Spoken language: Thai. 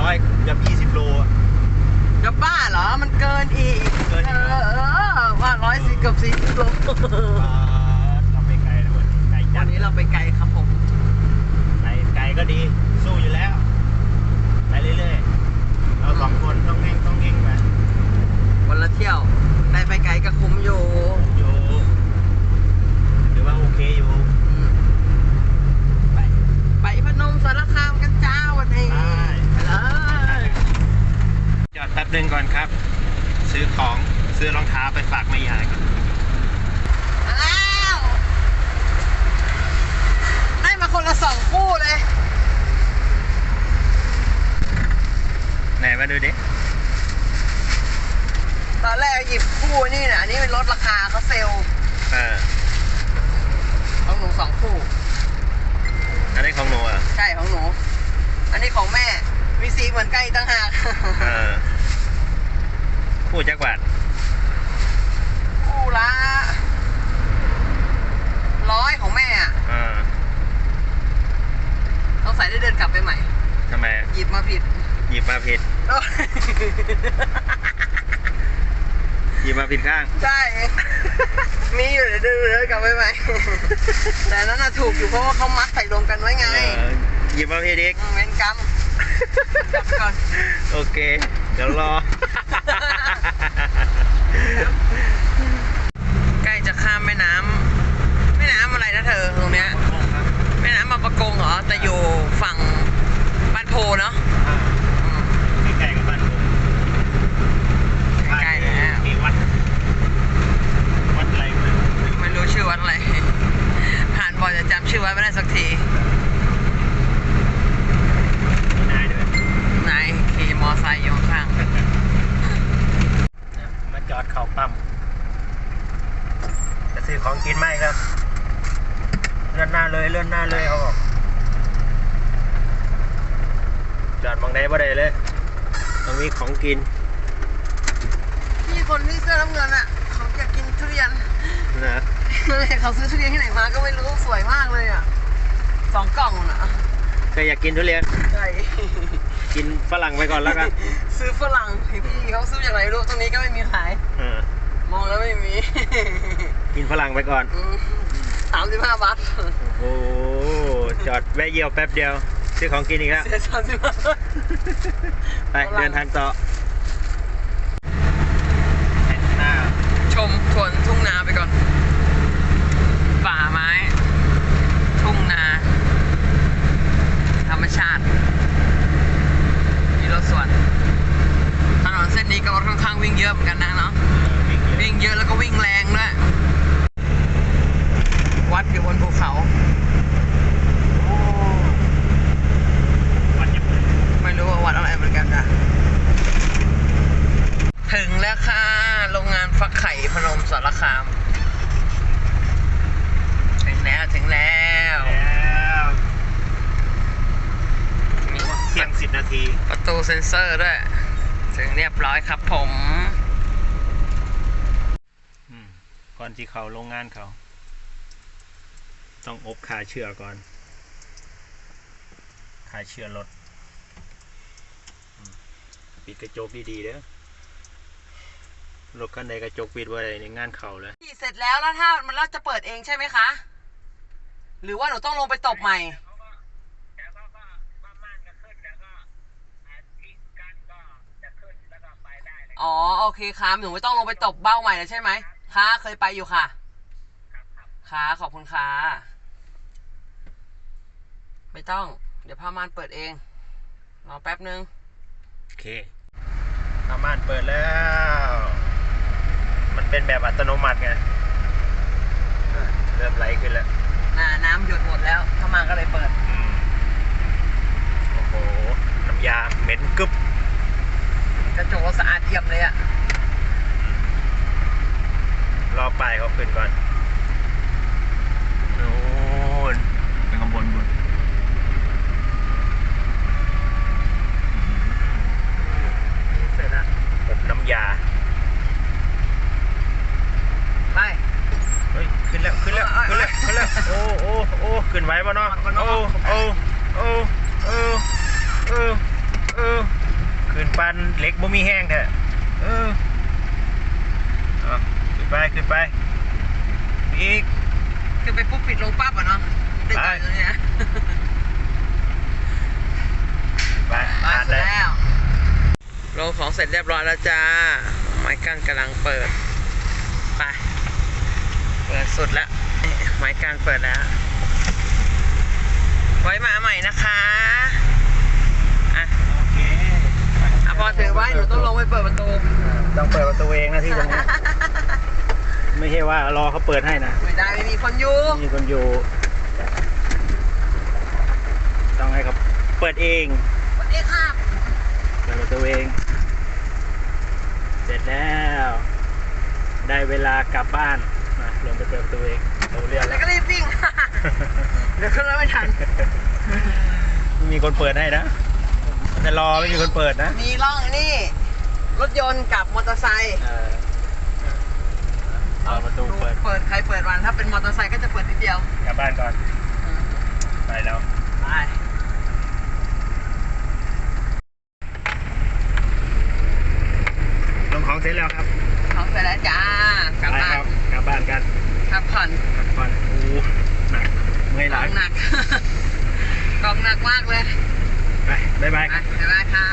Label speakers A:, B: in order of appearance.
A: ร้อยกับยี่สิบโล
B: จะบ้าเหรอ มันเกินอีก
A: เออ
B: ว่าร้อยสี่เกือบสี่สิบโล
A: เราไปไกลแลวัวันนี้
B: เราไปไกลครับผม
A: ไกลไกลก็ดี หนึงก่อนครับ ซื้อของซื้อรองเท้าไปฝากแม่ยายก่อน
B: แล้วได้มาคนละสองคู่เลย
A: ไหนมาดูดิ
B: ตอนแรกหยิบคู่นี่นะอันนี้เป็นลดราคาเขาเซลล์
A: เออ
B: ของหนูสองคู่
A: อันนี้ของหนูอะ
B: ใช่ของหนู อันนี้ของแม่ มีสีเหมือนกันอีกต่างหาก
A: เออ พูดจักบาท
B: คู่ละร้อยของแม่อะ
A: เออ
B: ต้องใส่ได้เดินกลับไปใหม่
A: ทำไม
B: หยิบมาผิด
A: หยิบมาผิดหยิบมาผิดข้าง
B: ใช่ มีอยู่เดี๋ยวเดินเดินกลับไปใหม่ แต่อันนั้นน่ะถูกอยู่เพราะว่าเขามัดใส่รวมกันไว้ไง
A: เออหยิบมาผิดอีก
B: อืมเว้นกรรมกลับก่อน
A: โอเค เดี๋ยวรอ
B: ใกล้จะข้ามแม่น้ำแม่น้ำอะไรนะเธอตรงเนี้ยแม่น้ำบางประกงเหรอแต่อยู่ฝั่งบ้านโพเนาะ
A: ไม่ไกลกับบ้านผม
B: ใกล้ๆแล้ว
A: มีวัด วัดอะไรไม่รู้
B: ไม่รู้ชื่อวัดอะไร ผ่านบ่อยจะจำชื่อวัดไม่ได้สักที
A: มีนายด้วย
B: นายขี่มอไซค์อยู่ข้าง
A: มาจอดเข่าปั๊มจะซื้อ ของกินไหมครับ เลื่อนหน้าเลยเลื่อนหน้าเลยเขาบอกจอดมองใดบ่ได้เลยตรงนี้ของกิน
B: พี่คนที่เสื้อน้ำเงินอะเขาอยากกินทุเรียน
A: นะ
B: เขาซื้อทุเรียนที่ไหนมาก็ไม่รู้สวยมากเลยอะสองกล่องน่ะ
A: ก็อยากกินทุเรียน
B: ใช่
A: กินฝรั่งไปก่อนแล้วกัน
B: ซื้อฝรั่งพี่เขาซื้อจากไหนไม่รู้ตรงนี้ก็ไม่มีขาย
A: เออ
B: มองแล้วไม่มี
A: กินฝรั่งไปก่อน
B: สามสิบห้าบาท
A: โอ้โหจอดแวะเยี่ยวแป๊บเดียวซื้อของกินอีกแล้ว
B: เสียสามสิบห้าบาท
A: ไป
B: ฝรั่ง
A: เดินทางต่อเห็นหน้า
B: ชมสวนทุ่งนาไปก่อน ป่าไม้ ทุ่งนา ธรรมชาติ มีรถสวนถนนเส้นนี้ก็รถค่อนข้างวิ่งเยอะเหมือนกันนะเนาะ
A: วิ่งเยอะ
B: วิ่งเยอะแล้วก็วิ่งแรงด้วย วัดอยู่บนภู เขาโอ้
A: วันยัง
B: ไม่รู้ว่าวัดอะไรเหมือนกันนะถึงแล้วค่ะ โรงงานฟักไข่พนมสารคาม ถึงแล้วถึงแล้ว
A: แล้ว
B: มี
A: เที่ยงสิบนาที
B: ประตูเซ็นเซอร์ด้วย ถึงเรียบร้อยครับผม
A: อืมก่อนที่เขาโรงงานเขา ต้องอบขาเชื่อก่อนขาเชื่อรถปิดกระจกดีๆเด้อรถคันใดกระจกปิดไว้ในงานเข่าเลย
B: เสร็จแล้วแล้วถ้ามันเราจะเปิดเองใช่ไหมคะ หรือว่าหนูต้องลงไปตบใหม่อ๋อโอเคครับหนูไม่ต้องลงไปตบเบ้าใหม่แล้วใช่ไหมค่ะเคยไปอยู่ค่ะค่ะขอบคุณค่ะ ไม่ต้อง เดี๋ยวผ้าม่านเปิดเอง รอแป๊บนึง
A: โอเคผ้าม่านเปิดแล้ว มันเป็นแบบอัตโนมัติไงอะเริ่มไหลขึ้นแล้ว
B: น่าน้ำหยดหมดแล้วผ้าม่านก็เลยเปิด
A: อืมโอ้โห น้ำยาเหม็นกึบ
B: กระจกก็สะอาดเยี่ยมเลยอะ
A: รอป้ายเขาขึ้นก่อนโน่นไปข้างบนบน
B: เสร็จแล้ว
A: อบน้ำยา
B: ไป
A: เฮ้ย ขึ้น แล้วขึ้นแล้วขึ้นแล้วขึ้นแล้วโอ้โอ้โอ้ขึ้นไหวป่ะเนาะ
B: มันเนาะ
A: โอ้โอ้โอ้โอ้โอ้โอ้โอ้ปันเหล็กบ่มีแห้งแท้เออเอาขึ้นไปขึ้นไปอีก
B: คือไปปุ๊บปิดลงปั๊บอะเนาะติดต่อตรงเนี้ย
A: ไป
B: ไป
A: ผ่าน
B: เสร็
A: เล
B: จ
A: ย
B: แล้วลงของเสร็จเรียบร้อยแล้วจ้าไม้กั้นกำลังเปิดไปเปิดสุดแล้วนี่ไม้กั้นเปิดแล้ว ไว้มาใหม่นะคะอะ
A: โอเค
B: อะพอถือไว้หนูต้องลงไปเปิดประตู
A: ต้องเปิดประตูเองนะที่ตรงนี้ไม่ใช่ว่ารอเขาเปิดให้นะ
B: ไม่ได้ไม่มีคนอยู่
A: มีคนอยู่ ต้องให้เขาเปิดเอง
B: สวัสดีครับ
A: เปิดประตูเอง เสร็จแล้ว ได้เวลากลับบ้าน มาลงไปเปิดประตูเองประตูเรียบ
B: แล้
A: แล้วว
B: ก็รีบวิ่ง เดี๋ยวขึ้นรถไม่ทัน
A: ไม่มีคนเปิดให้นะ แต่รอไม่มีคนเปิดนะ
B: มีร่องนี่ รถยนต์กับมอเตอร์ไซค์
A: เออเอาประตูเปิด
B: เปิดใครเปิดวันถ้าเป็นมอเตอร์ไซค์ก็จะเปิดนิดเดียว
A: กลับบ้านก่อน ไปแล้ว
B: ไป
A: ลงของเสร็จแล้วครับ
B: เขาเสร็จแล้วจ้ากลับ
A: ไป
B: บ้า
A: คน รับกลับบ้านกัน
B: พัก ผ่อน
A: พักผ่อนโอ้โหหนักเมื่อย
B: ก
A: ห
B: อ
A: ลัง
B: งหนักกองหนักมากเลย
A: ไปบ๊ายบาย
B: ไป
A: ครับ
B: บ๊ายบายค่ะ